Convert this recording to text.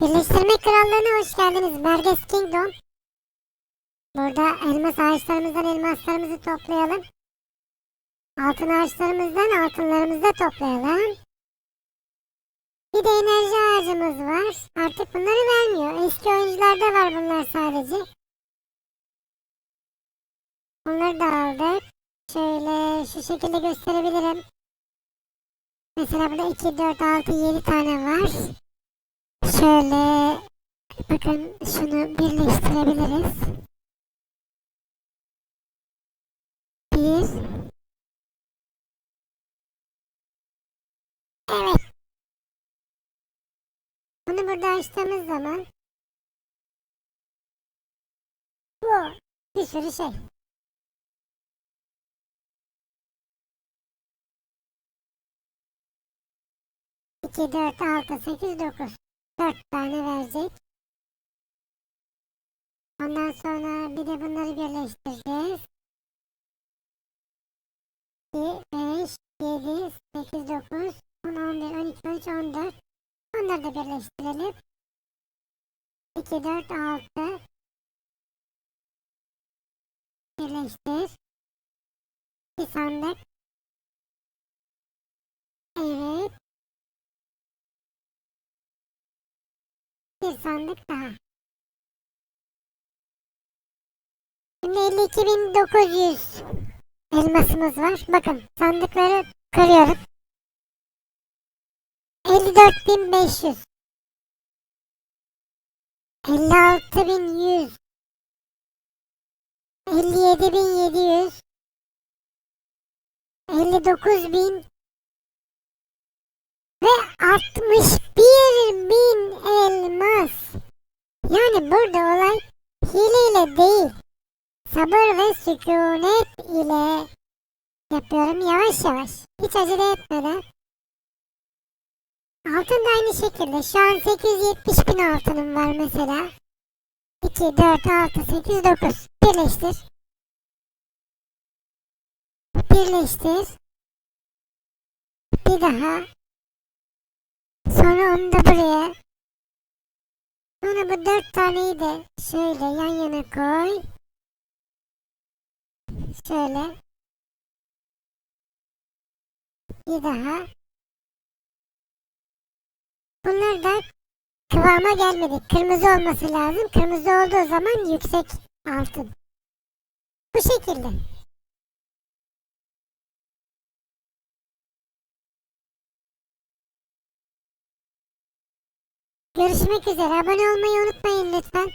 Birleştirme Krallığı'na hoş geldiniz. Merges Kingdom. Burada elmas ağaçlarımızdan elmaslarımızı toplayalım. Altın ağaçlarımızdan altınlarımızı da toplayalım. Bir de enerji ağacımız var. Artık bunları vermiyor. Eski oyuncularda var bunlar sadece. Bunları da aldık. Şöyle şu şekilde gösterebilirim. Mesela burada 2, 4, 6, 7 tane var. Şöyle bakın şunu birleştirebiliriz. Bir. Evet. Bunu burada açtığımız zaman bu bir sürü şey. İki, dört, altı, sekiz, dokuz. Dört tane verecek. Ondan sonra bir de bunları birleştireceğiz. 2, 5, 7, 8, 9, 10, 11, 12, 13, 14. Onları da birleştirelim. 2, 4, 6. Birleştir. Bir sandık. Evet. Bir sandık daha. Şimdi 52.900 elmasımız var. Bakın sandıkları kırıyorum. 54.500 56.100 57.700 59.000 ve 61.000 elmas. Yani burada olay hileyle değil. Sabır ve sükunet ile yapıyorum yavaş yavaş. Hiç acele etmeden. Altın da aynı şekilde. Şu an 870 bin altınım var mesela. 2, 4, 6, 8, 9. Birleştir. Birleştir. Bir daha. Sonra onu da buraya. Sonra bu dört taneyi de şöyle yan yana koy. Şöyle. Bir daha. Bunlar da kıvama gelmedi. Kırmızı olması lazım. Kırmızı olduğu zaman yüksek altın. Bu şekilde. Görüşmek üzere. Abone olmayı unutmayın lütfen.